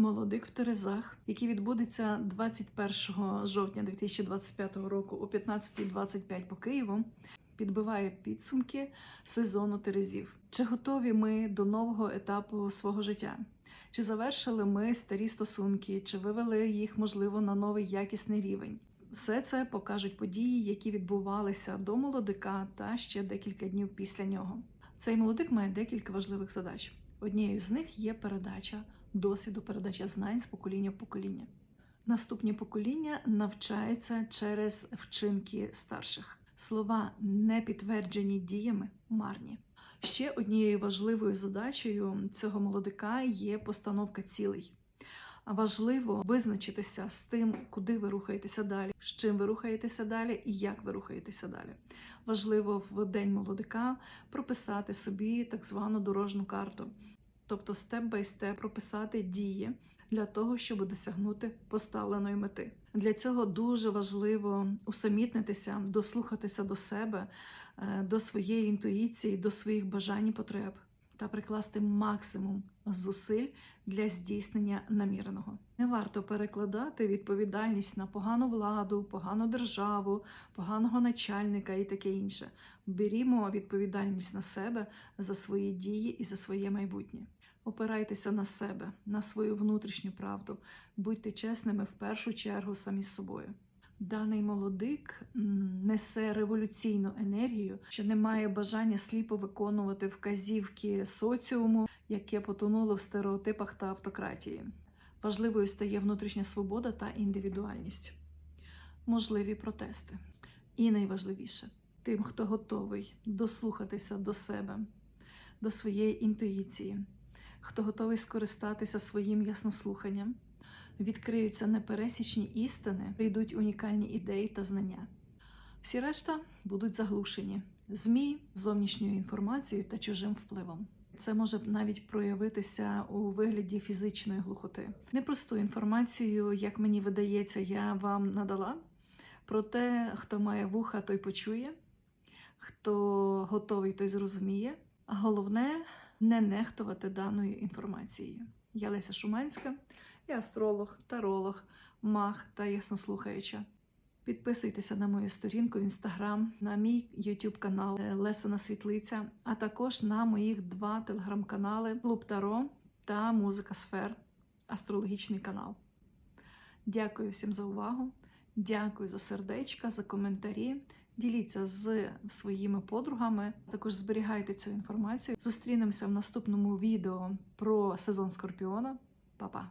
Молодик в Терезах, який відбудеться 21 жовтня 2025 року о 15.25 по Києву, підбиває підсумки сезону Терезів. Чи готові ми до нового етапу свого життя? Чи завершили ми старі стосунки, чи вивели їх, можливо, на новий якісний рівень? Все це покажуть події, які відбувалися до молодика та ще декілька днів після нього. Цей молодик має декілька важливих задач. Однією з них є передача досвіду, передача знань з покоління в покоління. Наступні покоління навчаються через вчинки старших. Слова, не підтверджені діями, марні. Ще однією важливою задачею цього молодика є постановка цілей. Важливо визначитися з тим, куди ви рухаєтеся далі, з чим ви рухаєтеся далі і як ви рухаєтеся далі. Важливо в день молодика прописати собі так звану дорожню карту, тобто степ бай степ прописати дії для того, щоб досягнути поставленої мети. Для цього дуже важливо усамітнитися, дослухатися до себе, е, до своєї інтуїції, до своїх бажань і потреб та прикласти максимум зусиль для здійснення наміреного. Не варто перекладати відповідальність на погану владу, погану державу, поганого начальника і таке інше. Берімо відповідальність на себе за свої дії і за своє майбутнє. Опирайтеся на себе, на свою внутрішню правду, будьте чесними в першу чергу самі з собою. Даний молодик несе революційну енергію, що не має бажання сліпо виконувати вказівки соціуму, яке потонуло в стереотипах та автократії. Важливою стає внутрішня свобода та індивідуальність, можливі протести. І найважливіше тим, хто готовий дослухатися до себе, до своєї інтуїції, хто готовий скористатися своїм яснослуханням відкриються непересічні істини, прийдуть унікальні ідеї та знання. Всі решта будуть заглушені ЗМІ, зовнішньою інформацією та чужим впливом. Це може навіть проявитися у вигляді фізичної глухоти. Непросту інформацію, як мені видається, я вам надала. Проте, хто має вуха, той почує, хто готовий, той зрозуміє. А головне не нехтувати даною інформацією. Я Леся Шуманська, я астролог, таролог, маг та яснослухаюча. Підписуйтеся на мою сторінку в інстаграм, на мій YouTube канал Лесена Світлиця, а також на моїх два телеграм-канали Клуб Таро та Музика Сфер, астрологічний канал. Дякую всім за увагу. Дякую за сердечка, за коментарі. Діліться з своїми подругами. Також зберігайте цю інформацію. Зустрінемося в наступному відео про сезон Скорпіона. Па-па!